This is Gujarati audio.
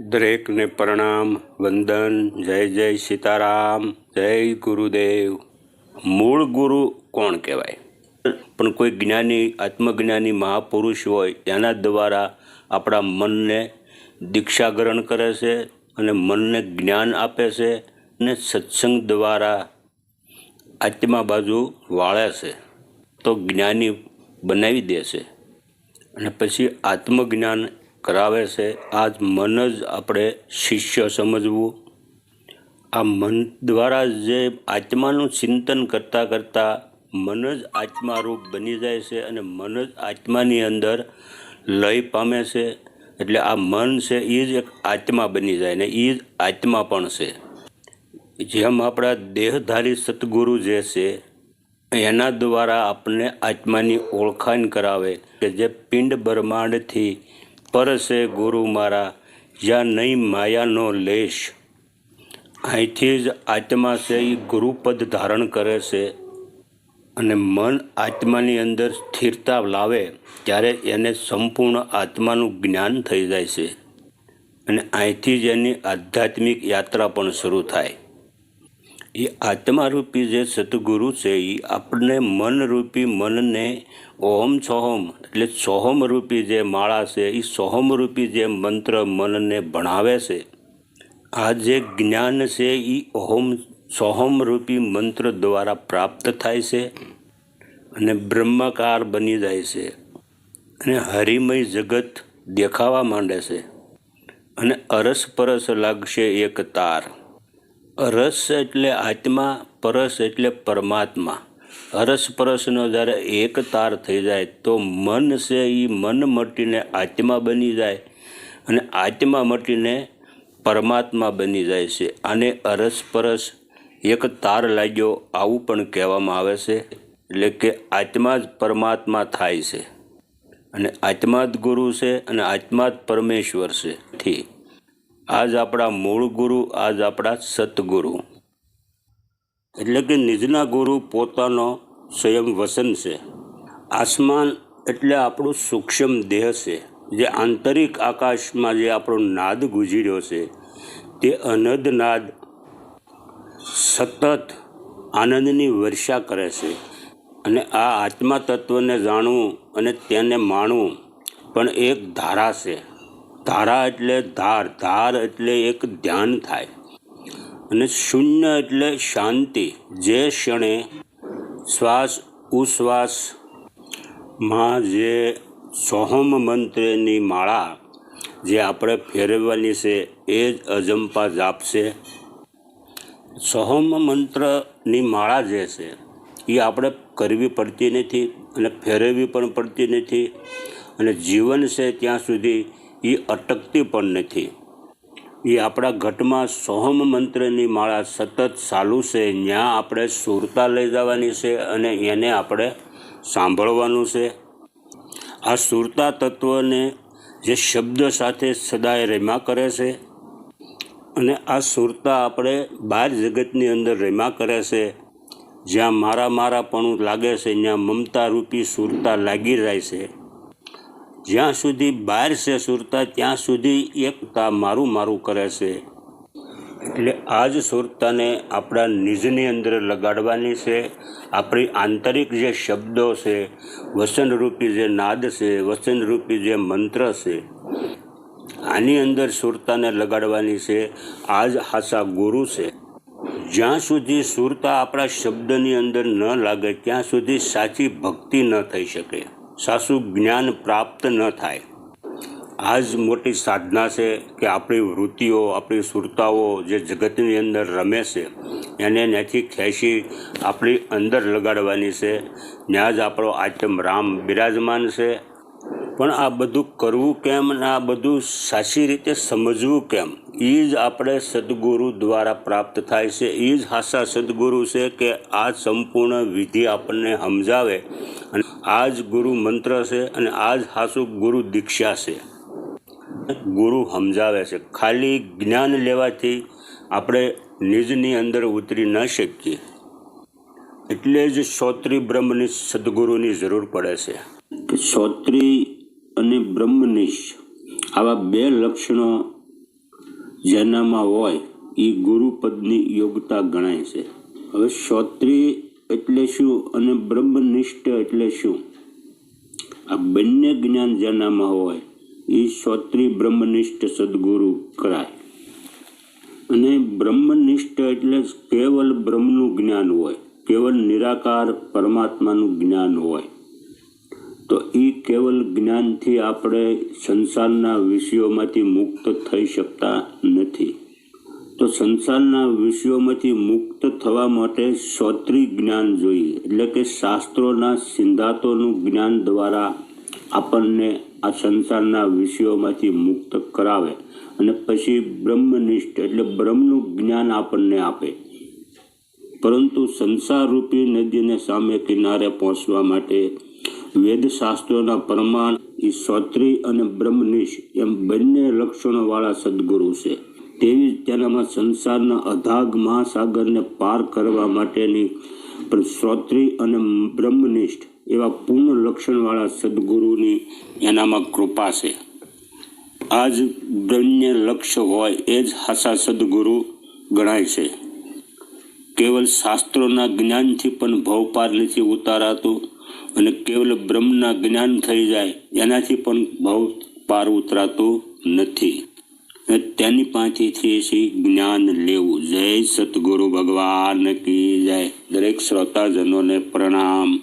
દરેકને પ્રણામ, વંદન, જય જય સીતારામ, જય ગુરુદેવ. મૂળ ગુરુ કોણ કહેવાય? પણ કોઈ જ્ઞાની, આત્મજ્ઞાની મહાપુરુષ હોય, એના દ્વારા આપણા મનને દીક્ષા ગ્રહણ કરે છે અને મનને જ્ઞાન આપે છે અને સત્સંગ દ્વારા આત્મા બાજુ વાળે છે, તો જ્ઞાની બનાવી દે છે. અને પછી આત્મજ્ઞાન કરાવે છે. આ જ મન જ આપણે શિષ્ય સમજવું. આ મન દ્વારા જે આત્માનું ચિંતન કરતાં કરતાં મન જ આત્મારૂપ બની જાય છે અને મન જ આત્માની અંદર લય પામે છે. એટલે આ મન છે એ જ એક આત્મા બની જાય ને એ જ આત્મા પણ છે. જેમ આપણા દેહધારી સદગુરુ જે છે, એના દ્વારા આપણને આત્માની ઓળખાણ કરાવે કે જે પિંડ બ્રહ્માંડથી પર છે ગુરુ મારા, જ્યાં નહીં માયાનો લેશ. અહીંથી જ આત્મા છે એ ગુરુપદ ધારણ કરે છે અને મન આત્માની અંદર સ્થિરતા લાવે ત્યારે એને સંપૂર્ણ આત્માનું જ્ઞાન થઈ જાય છે. અને અહીંથી જ એની આધ્યાત્મિક યાત્રા પણ શરૂ થાય. એ આત્મારૂપી જે સદગુરુ છે એ આપણને મનરૂપી મનને ઓહમ સોહમ એટલે સોહમ રૂપી જે માળા છે એ સોહમ રૂપી જે મંત્ર મનને ભણાવે છે. આ જે જ્ઞાન છે એ ઓમ સોહમ રૂપી મંત્ર દ્વારા પ્રાપ્ત થાય છે અને બ્રહ્માકાર બની જાય છે અને હરિમય જગત દેખાવા માંડે છે અને અરસ પરસ લાગશે એક તાર. રસ એટલે આત્મા, પરસ એટલે પરમાત્મા. હરસ પરસનો જ્યારે એક તાર થઈ જાય, તો મન છે એ મન મટીને આત્મા બની જાય અને આત્મા મટીને પરમાત્મા બની જાય છે. આને અરસ પરસ એક તાર લાગ્યો આવું પણ કહેવામાં આવે છે, એટલે કે આત્મા જ પરમાત્મા થાય છે. અને આત્મા જ ગુરુ છે અને આત્મા જ પરમેશ્વર છે. થી આજ આપણા મૂળ ગુરુ, આજ આપણા સતગુરુ એટલે કે નિજના ગુરુ પોતાનો સ્વયં વસન છે. આસમાન એટલે આપણું સૂક્ષ્મ દેહ છે. જે આંતરિક આકાશમાં જે આપણો નાદ ગુજી રહ્યો છે, તે અનદ નાદ સતત આનંદની વર્ષા કરે છે. અને આ આત્મા તત્વને જાણવું અને તેને માણવું પણ એક ધારા છે. ધારા એટલે ધાર ધાર એટલે એક ધ્યાન થાય. અને શૂન્ય એટલે શાંતિ. જે ક્ષણે શ્વાસ ઉશ્વાસમાં જે સોહમ મંત્રની માળા જે આપણે ફેરવવાની છે, એ જ અજંપા જાપશે. સોહમ મંત્રની માળા જે છે, એ આપણે કરવી પડતી નથી અને ફેરવવી પણ પડતી નથી. અને જીવન છે ત્યાં સુધી એ અટકતી પણ નથી. એ આપણા ઘટમાં સોહમ મંત્રની માળા સતત ચાલુ છે ત્યાં આપણે સુરતા લઈ જવાની છે અને એને આપણે સાંભળવાનું છે. આ સુરતા તત્વને જે શબ્દ સાથે સદાય રેમા કરે છે અને આ સુરતા આપણે બહાર જગતની અંદર રેમા કરે છે. જ્યાં મારા મારાપણું લાગે છે ત્યાં મમતા રૂપી સુરતા લાગી જાય છે. જ્યાં સુધી બહાર છે સુરતા, ત્યાં સુધી એકતા મારું મારું કરે છે. એટલે આ જ સુરતાને આપણા નિજની અંદર લગાડવાની છે. આપણી આંતરિક જે શબ્દો છે વસનરૂપી જે નાદ છે વસનરૂપી જે મંત્ર છે, આની અંદર સુરતાને લગાડવાની છે. આ જ હાસા ગુરુ છે. જ્યાં સુધી સુરતા આપણા શબ્દની અંદર ન લાગે, ત્યાં સુધી સાચી ભક્તિ ન થઈ શકે. સાચું જ્ઞાન પ્રાપ્ત ન થાય. આ જ મોટી સાધના છે કે આપણી વૃત્તિઓ, આપણી સુરતાઓ જે જગતની અંદર રમે છે, એને ત્યાંથી ખેંચી આપણી અંદર લગાડવાની છે. ત્યાં જ આપણો આત્મ રામ બિરાજમાન છે. પણ આ બધું કરવું કેમ અને આ બધું સાચી રીતે સમજવું કેમ? એ જ આપણે સદગુરુ દ્વારા પ્રાપ્ત થાય છે. એ જ હાસા સદગુરુ છે કે આ સંપૂર્ણ વિધિ આપણને સમજાવે. અને આ જ ગુરુ મંત્ર છે અને આ જ હાસુ ગુરુ દીક્ષા છે. ગુરુ સમજાવે છે. ખાલી જ્ઞાન લેવાથી આપણે નિજની અંદર ઉતરી ન શકીએ. એટલે જ શ્રોત્રી બ્રહ્મની સદગુરુની જરૂર પડે છે. કે શ્રોત્રી અને બ્રહ્મનિષ્ઠ. આવા બે લક્ષણો જેનામાં હોય એ ગુરુપદની યોગ્યતા ગણાય છે. હવે શ્રોત્રી એટલે શું અને બ્રહ્મનિષ્ઠ એટલે શું? આ બંને જ્ઞાન જેનામાં હોય એ શ્રોત્રી બ્રહ્મનિષ્ઠ સદગુરુ કરાય. અને બ્રહ્મનિષ્ઠ એટલે કેવલ બ્રહ્મનું જ્ઞાન હોય, કેવલ નિરાકાર પરમાત્માનું જ્ઞાન હોય. તો એ કેવલ જ્ઞાનથી આપણે સંસારના વિષયોમાંથી મુક્ત થઈ શકતા નથી. તો સંસારના વિષયોમાંથી મુક્ત થવા માટે શ્રોત્રી જ્ઞાન જોઈએ, એટલે કે શાસ્ત્રોના સિદ્ધાંતોનું જ્ઞાન દ્વારા આપણને આ સંસારના વિષયોમાંથી મુક્ત કરાવે અને પછી બ્રહ્મનિષ્ઠ એટલે બ્રહ્મનું જ્ઞાન આપણને આપે. પરંતુ સંસારરૂપી નદીને સામે કિનારે પહોંચવા માટે વેદશાસ્ત્રોના પ્રમાણ એ શ્રોત્રી અને બ્રહ્મનિષ્ઠ એમ બંને લક્ષણોવાળા સદગુરુ છે. તેવી જ તેનામાં સંસારના અધાગ મહાસાગરને પાર કરવા માટેની પણ શ્રોત્રી અને બ્રહ્મનિષ્ઠ એવા પૂર્ણ લક્ષણવાળા સદગુરુની એનામાં કૃપા છે. આ જ ગણ્ય લક્ષ્ય હોય એ જ હાસા સદગુરુ ગણાય છે. કેવલ શાસ્ત્રોના જ્ઞાનથી પણ ભવપાર નથી ઉતારાતું અને કેવલ બ્રહ્મના જ્ઞાન થઈ જાય, એનાથી પણ ભાવ પાર ઉતરાતું નથી. તેની પાસેથી જ્ઞાન લેવું. જય સતગુરુ ભગવાન કી જય. દરેક શ્રોતાજનોને પ્રણામ.